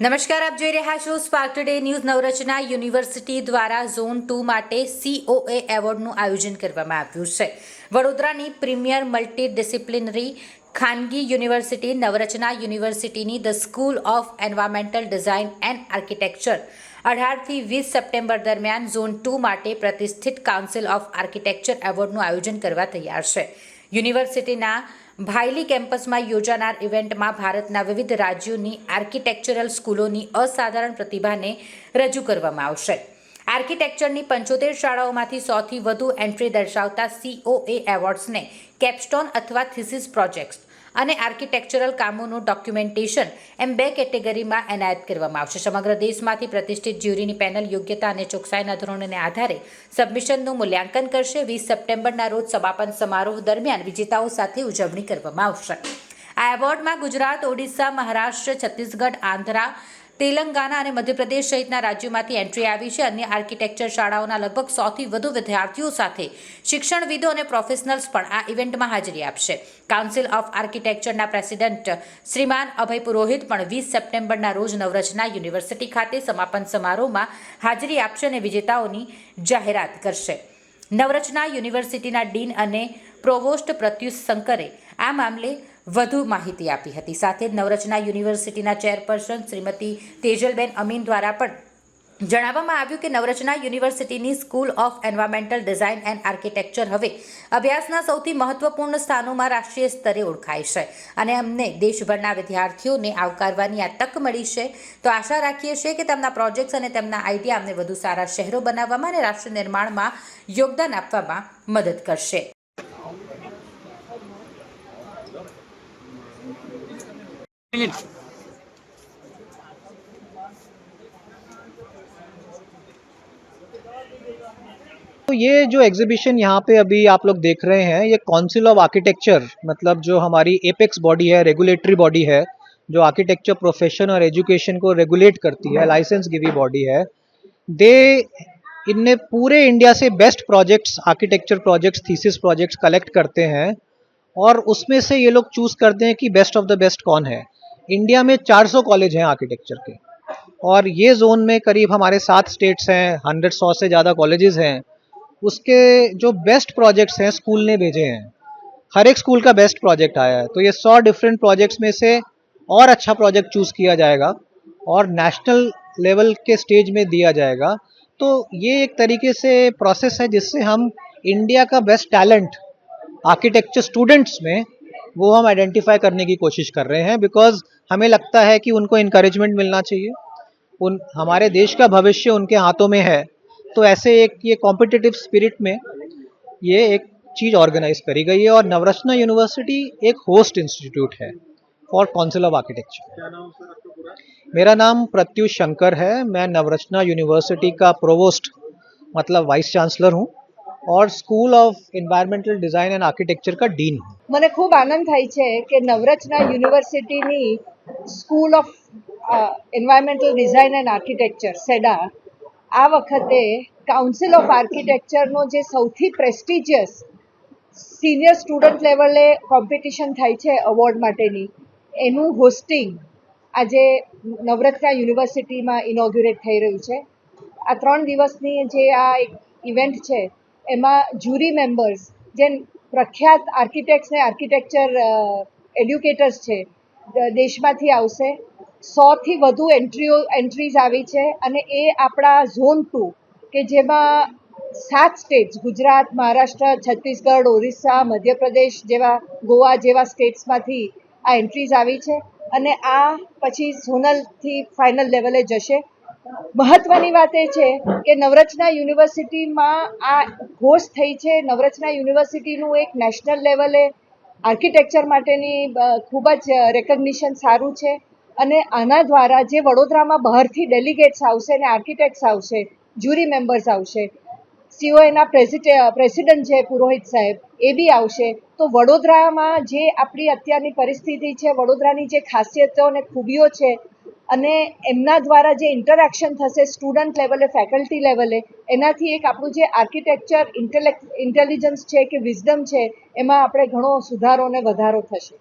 નમસ્કાર, આપ જોઈ રહ્યા છો spark today news Navrachana university દ્વારા ઝોન ટુ માટે સીઓએ એવોર્ડનું આયોજન કરવામાં આવ્યું છે. વડોદરાની પ્રીમિયર મલ્ટી ડિસિપ્લિનરી ખાનગી યુનિવર્સિટી નવરચના યુનિવર્સિટીની the school of environmental design and architecture અઢારથી વીસ સપ્ટેમ્બર દરમિયાન ઝોન ટુ માટે પ્રતિષ્ઠિત કાઉન્સિલ ઓફ આર્કિટેક્ચર એવોર્ડનું આયોજન કરવા તૈયાર છે. યુનિવર્સિટીના ભાયલી કેમ્પસમાં યોજાનાર ઇવેન્ટમાં ભારતના વિવિધ રાજ્યોની આર્કિટેક્ચરલ સ્કૂલોની અસાધારણ પ્રતિભાને રજૂ કરવામાં આવશે. આર્કિટેક્ચરની પંચોતેર શાળાઓમાંથી સૌથી વધુ એન્ટ્રી દર્શાવતા સીઓએ એવોર્ડ્સને કેપસ્ટોન અથવા થિસિસ પ્રોજેક્ટ્સ અને આર્કિટેક્ચરલ કામોનું ડોક્યુમેન્ટેશન એમ બે કેટેગરીમાં એનાયત કરવામાં આવશે. સમગ્ર દેશમાંથી પ્રતિષ્ઠિત જ્યુરીની પેનલ યોગ્યતા અને ચોકસાઈના ધોરણને આધારે સબમિશનનું મૂલ્યાંકન કરશે. વીસ સપ્ટેમ્બરના રોજ સમાપન સમારોહ દરમિયાન વિજેતાઓ સાથે ઉજવણી કરવામાં આવશે. આ એવોર્ડમાં ગુજરાત, ઓડિશા, મહારાષ્ટ્ર, છત્તીસગઢ, આંધ્રા તેલંગાના અને મધ્યપ્રદેશ સહિતના રાજ્યોમાંથી એન્ટ્રી આવી છે. અન્ય આર્કિટેક્ચર શાળાઓના લગભગ સોથી વધુ વિદ્યાર્થીઓ સાથે શિક્ષણવિદો અને પ્રોફેશનલ્સ પણ આ ઇવેન્ટમાં હાજરી આપશે. કાઉન્સિલ ઓફ આર્કિટેક્ચરના પ્રેસિડેન્ટ શ્રીમાન અભય પુરોહિત પણ વીસ સપ્ટેમ્બરના રોજ નવરચના યુનિવર્સિટી ખાતે સમાપન સમારોહમાં હાજરી આપશે અને વિજેતાઓની જાહેરાત કરશે. નવરચના યુનિવર્સિટીના ડીન અને પ્રોવોસ્ટ પ્રત્યુષ શંકરે આ મામલે વધુ માહિતી આપી હતી. સાથે નવરચના યુનિવર્સિટીના ચેરપર્સન શ્રીમતી તેજલબેન અમીન દ્વારા પણ જણાવવામાં આવ્યું કે નવરચના યુનિવર્સિટીની school of environmental design and architecture હવે અભ્યાસના સૌથી મહત્વપૂર્ણ સ્થાનોમાં રાષ્ટ્રીય સ્તરે ઓળખાય છે અને અમને દેશભરના વિદ્યાર્થીઓને આવકારવાની આ તક મળી છે. તો આશા રાખીએ છીએ કે તેમના પ્રોજેક્ટ્સ અને તેમના આઈડિયા અમને વધુ સારા શહેરો બનાવવામાં અને રાષ્ટ્ર નિર્માણમાં યોગદાન આપવામાં મદદ કરશે. तो ये जो एग्जीबिशन यहाँ पे अभी आप लोग देख रहे हैं, ये काउंसिल ऑफ़ आर्किटेक्चर मतलब जो हमारी एपेक्स बॉडी है रेगुलेटरी बॉडी है, जो आर्किटेक्चर प्रोफेशन और एजुकेशन को रेगुलेट करती है लाइसेंस गिवी बॉडी है दे इनने पूरे इंडिया से best projects architecture projects thesis projects collect करते हैं, और उसमें से ये लोग चूज़ करते हैं कि बेस्ट ऑफ़ द बेस्ट कौन है। इंडिया में 400 कॉलेज हैं आर्किटेक्चर के। और ये जोन में करीब हमारे सात स्टेट्स हैं, हंड्रेड, सौ से ज़्यादा कॉलेजेस हैं। उसके जो बेस्ट प्रोजेक्ट्स हैं, स्कूल ने भेजे हैं। हर एक स्कूल का बेस्ट प्रोजेक्ट आया है। तो ये सौ डिफरेंट प्रोजेक्ट्स में से और अच्छा प्रोजेक्ट चूज़ किया जाएगा और नेशनल लेवल के स्टेज में दिया जाएगा। तो ये एक तरीके से प्रोसेस है जिससे हम इंडिया का बेस्ट टैलेंट आर्किटेक्चर स्टूडेंट्स में वो हम आइडेंटिफाई करने की कोशिश कर रहे हैं बिकॉज़ हमें लगता है कि उनको इनकरेजमेंट मिलना चाहिए। उन, हमारे देश का भविष्य उनके हाथों में है। तो ऐसे एक, ये कॉम्पिटिटिव स्पिरिट में ये एक चीज़ ऑर्गेनाइज करी गई है और नवरत्ना यूनिवर्सिटी एक होस्ट इंस्टीट्यूट है फॉर काउंसिल ऑफ़ आर्किटेक्चर मेरा नाम प्रत्युष शंकर है। मैं नवरचना यूनिवर्सिटी का प्रोवोस्ट मतलब वाइस चांसलर हूँ और school of environmental design and architecture का डीन हूँ। મને ખૂબ આનંદ થાય છે કે નવરચના યુનિવર્સિટીની school of environmental design and architecture, SEDA, આ વખતે કાઉન્સિલ ઓફ આર્કિટેક્ચરનો જે સૌથી પ્રેસ્ટિજિયસ સિનિયર સ્ટુડન્ટ લેવલે કોમ્પિટિશન થાય છે અવોર્ડ માટેની, એનું હોસ્ટિંગ આજે નવરત્ના યુનિવર્સિટીમાં ઇનોગ્યુરેટ થઈ રહ્યું છે. આ ત્રણ દિવસની જે આ એક ઇવેન્ટ છે, એમાં જ્યુરી મેમ્બર્સ જે પ્રખ્યાત આર્કિટેક્ટ્સ ને આર્કિટેક્ચર એડ્યુકેટર્સ છે. દેશમાંથી આવશે. સોથી વધુ એન્ટ્રીઓ એન્ટ્રીઝ આવી છે અને એ આપણા ઝોન ટુ કે જેમાં સાત સ્ટેટ્સ ગુજરાત, મહારાષ્ટ્ર, છત્તીસગઢ, ઓરિસ્સા, મધ્યપ્રદેશ જેવા, ગોવા જેવા સ્ટેટ્સમાંથી આ એન્ટ્રીઝ આવી છે. અને આ પછી ઝોનલથી ફાઇનલ લેવલે જશે. મહત્વની વાત એ છે કે નવરચના યુનિવર્સિટીમાં આ ઘોષ થઈ છે. નવરચના યુનિવર્સિટીનું એક નેશનલ લેવલે આર્કિટેક્ચર માટેની ખૂબ જ રેકગ્નિશન સારું છે. અને આના દ્વારા જે વડોદરામાં બહારથી ડેલિગેટ્સ આવશે અને આર્કિટેક્ટ્સ આવશે જ્યુરી મેમ્બર્સ આવશે સીઓએના પ્રેસિડેન્ટ છે પુરોહિત સાહેબ, એ બી આવશે. તો વડોદરામાં જે આપણી અત્યારની પરિસ્થિતિ છે, વડોદરાની જે ખાસિયતો અને ખૂબીઓ છે અને એમના દ્વારા જે ઇન્ટરેક્શન થશે સ્ટુડન્ટ લેવલે ફેકલ્ટી લેવલે એનાથી એક આપણું જે આર્કિટેક્ચર ઇન્ટેલેક્ટ ઇન્ટેલિજન્સ છે કે વિઝડમ છે, એમાં આપણે ઘણો સુધારો અને વધારો થશે.